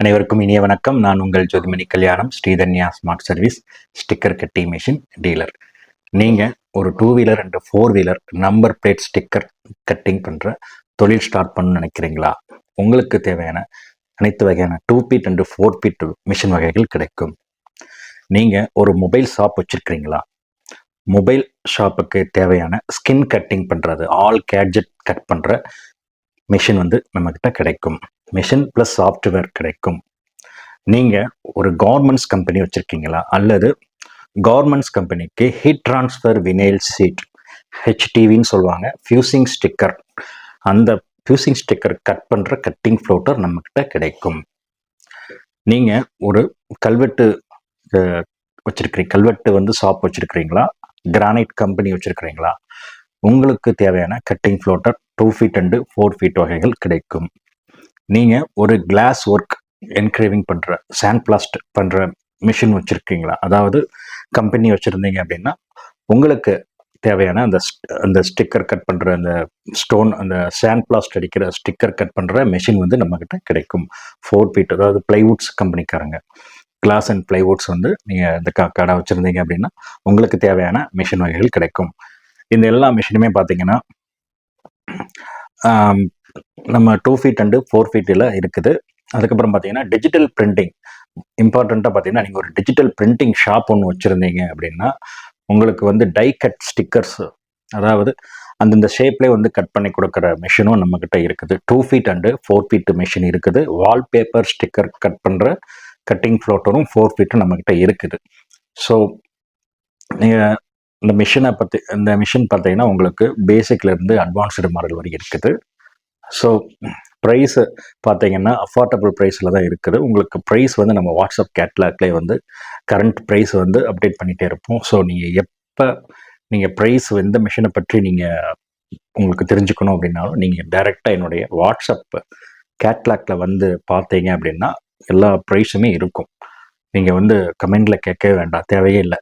அனைவருக்கும் இனிய வணக்கம். நான் உங்கள் ஜோதிமணி கல்யாணம் ஸ்ரீதன்யா ஸ்மார்ட் சர்வீஸ் ஸ்டிக்கர் கட்டி மிஷின் டீலர் நீங்கள் ஒரு two wheeler and four wheeler number plate sticker cutting பண்ணுற தொழில் ஸ்டார்ட் பண்ணணும்னு நினைக்கிறீங்களா? உங்களுக்கு தேவையான அனைத்து வகையான two feet and four feet machine வகைகள் கிடைக்கும். நீங்கள் ஒரு மொபைல் ஷாப் வச்சுருக்கிறீங்களா? மொபைல் ஷாப்புக்கு தேவையான ஸ்கின் கட்டிங் பண்ணுறது ஆல் கேட்ஜெட் கட் பண்ணுற மிஷின் வந்து நம்மக்கிட்ட கிடைக்கும். மிஷின் ப்ளஸ் சாஃப்ட்வேர் கிடைக்கும். நீங்கள் ஒரு கவர்மெண்ட்ஸ் கம்பெனி வச்சுருக்கீங்களா? அல்லது கவர்மெண்ட்ஸ் கம்பெனிக்கு ஹீட் ட்ரான்ஸ்ஃபர் வினைல் சீட் ஹெச்டிவின்னு சொல்லுவாங்க ஃபியூசிங் ஸ்டிக்கர் அந்த ஃபியூசிங் ஸ்டிக்கர் கட் பண்ணுற கட்டிங் ஃப்ளோட்டர் நம்மக்கிட்ட கிடைக்கும். நீங்கள் ஒரு கல்வெட்டு வச்சுருக்கிறீங்க கல்வெட்டு வந்து ஷாப் வச்சுருக்கிறீங்களா? கிரானைட் கம்பெனி வச்சுருக்கிறீங்களா? உங்களுக்கு தேவையான cutting plotter two feet and four feet வகைகள் கிடைக்கும். நீங்கள் ஒரு கிளாஸ் ஒர்க் என்கிரேவிங் பண்ணுற சாண்ட் பிளாஸ்ட் பண்ணுற மிஷின் வச்சுருக்கீங்களா? அதாவது கம்பெனி வச்சுருந்தீங்க அப்படின்னா உங்களுக்கு தேவையான அந்த அந்த ஸ்டிக்கர் கட் பண்ணுற அந்த ஸ்டோன் அந்த சாண்ட் பிளாஸ்ட் அடிக்கிற ஸ்டிக்கர் கட் பண்ணுற மிஷின் வந்து நம்மக்கிட்ட கிடைக்கும். ஃபோர் பீட் அதாவது ப்ளைவுட்ஸ் கம்பெனிக்காரங்க கிளாஸ் அண்ட் ப்ளைவுட்ஸ் வந்து நீங்கள் இந்த க கடை வச்சுருந்தீங்க அப்படின்னா உங்களுக்கு தேவையான மிஷின் வகைகள் கிடைக்கும். இந்த எல்லா மிஷினுமே பார்த்தீங்கன்னா நம்ம டூ ஃபீட் அண்டு ஃபோர் ஃபீட்டில் இருக்குது. அதுக்கப்புறம் பார்த்தீங்கன்னா டிஜிட்டல் பிரிண்டிங் இம்பார்ட்டண்ட்டாக பார்த்தீங்கன்னா நீங்கள் ஒரு டிஜிட்டல் பிரிண்டிங் ஷாப் ஒன்று வச்சுருந்தீங்க அப்படின்னா உங்களுக்கு வந்து டை கட் ஸ்டிக்கர்ஸ் அதாவது அந்தந்த ஷேப்லேயே வந்து கட் பண்ணி கொடுக்குற மிஷினும் நம்மக்கிட்ட இருக்குது. Two feet and four feet machine இருக்குது. வால்பேப்பர் ஸ்டிக்கர் கட் பண்ணுற கட்டிங் ஃப்ளோட்டரும் ஃபோர் ஃபீட்டும் நம்மக்கிட்ட இருக்குது. ஸோ நீங்கள் இந்த மிஷினை பற்றி இந்த மிஷின் பார்த்தீங்கன்னா உங்களுக்கு பேசிக்லேருந்து அட்வான்ஸ்டு மாடல் வரை இருக்குது. ஸோ ப்ரைஸு பார்த்தீங்கன்னா அஃபோர்டபுள் ப்ரைஸில் தான் இருக்குது. உங்களுக்கு ப்ரைஸ் வந்து நம்ம வாட்ஸ்அப் கேட்லாக்லேயே வந்து கரண்ட் ப்ரைஸ் வந்து அப்டேட் பண்ணிகிட்டே இருப்போம். ஸோ நீங்கள் எப்போ நீங்கள் ப்ரைஸ் எந்த மிஷினை பற்றி நீங்கள் உங்களுக்கு தெரிஞ்சுக்கணும் அப்படின்னாலும் நீங்கள் டைரெக்டாக என்னுடைய வாட்ஸ்அப் கேட்லாக்ல வந்து பார்த்தீங்க அப்படின்னா எல்லா ப்ரைஸுமே இருக்கும். நீங்கள் வந்து கமெண்டில் கேட்கவே வேண்டாம். தேவையே இல்லை.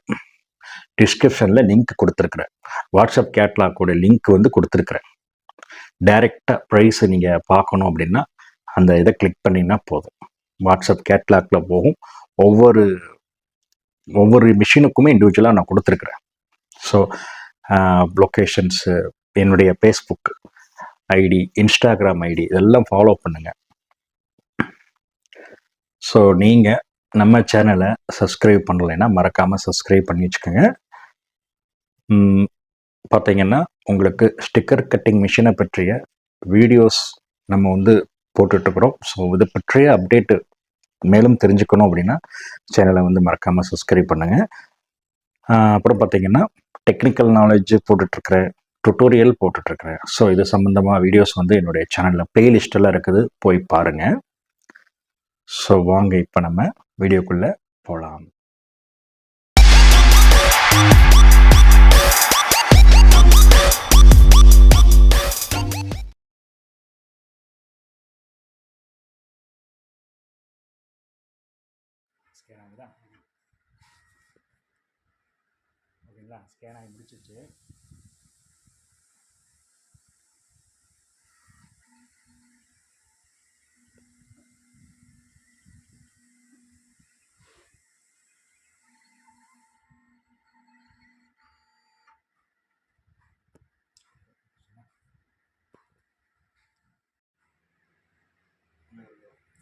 டிஸ்கிரிப்ஷனில் லிங்க் கொடுத்துருக்குறேன். வாட்ஸ்அப் கேட்லாக்கோட லிங்க் வந்து கொடுத்துருக்குறேன். டைரெக்டாக ப்ரைஸை நீங்கள் பார்க்கணும் அப்படின்னா அந்த இதை கிளிக் பண்ணிங்கன்னா போதும். வாட்ஸ்அப் கேட்லாக்ல போகும். ஒவ்வொரு ஒவ்வொரு மிஷினுக்குமே இண்டிவிஜுவலாக நான் கொடுத்துருக்குறேன். ஸோ லொக்கேஷன்ஸு என்னுடைய ஃபேஸ்புக் ஐடி இன்ஸ்டாகிராம் ஐடி இதெல்லாம் ஃபாலோ பண்ணுங்கள் ஸோ நீங்கள் நம்ம சேனலை சப்ஸ்கிரைப் பண்ணலைன்னா மறக்காமல் சப்ஸ்கிரைப் பண்ணி வச்சுக்கோங்க. பார்த்தீங்கன்னா உங்களுக்கு ஸ்டிக்கர் கட்டிங் மிஷினை பற்றிய வீடியோஸ் நம்ம வந்து போட்டுட்ருக்குறோம். ஸோ இதை பற்றிய அப்டேட்டு மேலும் தெரிஞ்சுக்கணும் அப்படின்னா சேனலை வந்து மறக்காமல் சப்ஸ்கிரைப் பண்ணுங்கள் அப்புறம் பார்த்தீங்கன்னா டெக்னிக்கல் நாலேஜ் போட்டுட்ருக்கிறேன் டுட்டோரியல் போட்டுட்ருக்கிறேன் ஸோ இது சம்மந்தமாக வீடியோஸ் வந்து என்னுடைய சேனலில் பிளேலிஸ்டெல்லாம் இருக்குது. போய் பாருங்கள் ஸோ வாங்க இப்போ நம்ம வீடியோக்குள்ளே போகலாம் ஸ்கேன் ஆகுதா ஓகேங்களா? ஸ்கேன் ஆகி முடிச்சிச்சு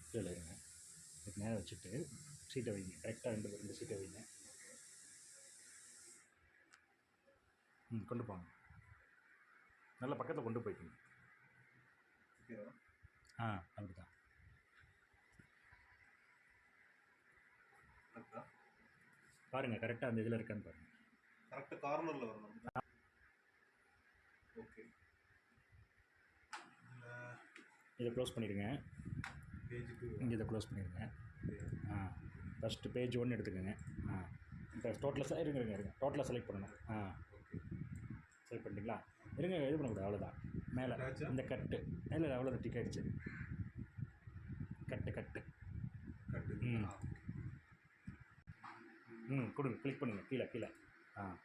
கீழே இருங்க நேரம் வச்சுட்டு சீட்டை வைங்க. கரெக்டாக ரெண்டு ரெண்டு சீட்டை வைங்க. ம் கொண்டு போங்க. நல்ல பக்கத்தில் கொண்டு போய்க்கணும் ஆ அப்படி தான் பாருங்கள் கரெக்டாக அந்த இதில் இருக்கான்னு பாருங்கள் கரெக்டாக கார்னரில் வரணும். ஓகே. இதை க்ளோஸ் பண்ணிடுங்க. இங்கே இதை க்ளோஸ் பண்ணிடுங்க. ஆ. ஃபஸ்ட்டு பேஜ் ஒன்று எடுத்துக்கோங்க. ஆ. இப்போ டோட்டலாக இருங்க இருங்க இருங்க. டோட்டலாக செலக்ட் பண்ணணும். ஆ. செலக்ட் பண்ணிட்டீங்களா? இருங்க இது பண்ணக்கூடாது. அவ்வளோதான் மேலே? இந்த கட்டு. இல்லை அவ்வளோதான் டிக் ஆயிடுச்சு. கட்டு கட்டு. கட்டு. ம். ம் கொடுங்க. கிளிக் பண்ணுங்கள் கீழே கீழே. ஆ.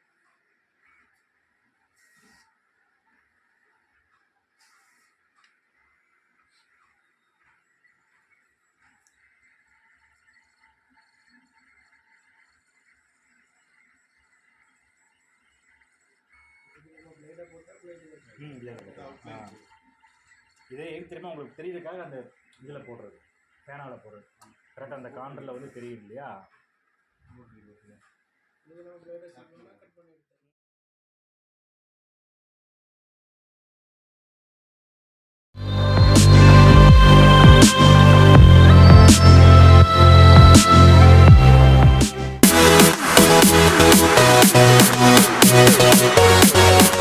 ம் இல்லை ஆ. இதே எது தெரியுமா உங்களுக்கு தெரியறதுக்காக அந்த இதில் போடுறது. பேனாவில் போடுறது. கரெக்டாக அந்த கார்னரில் வந்து தெரியும் இல்லையா?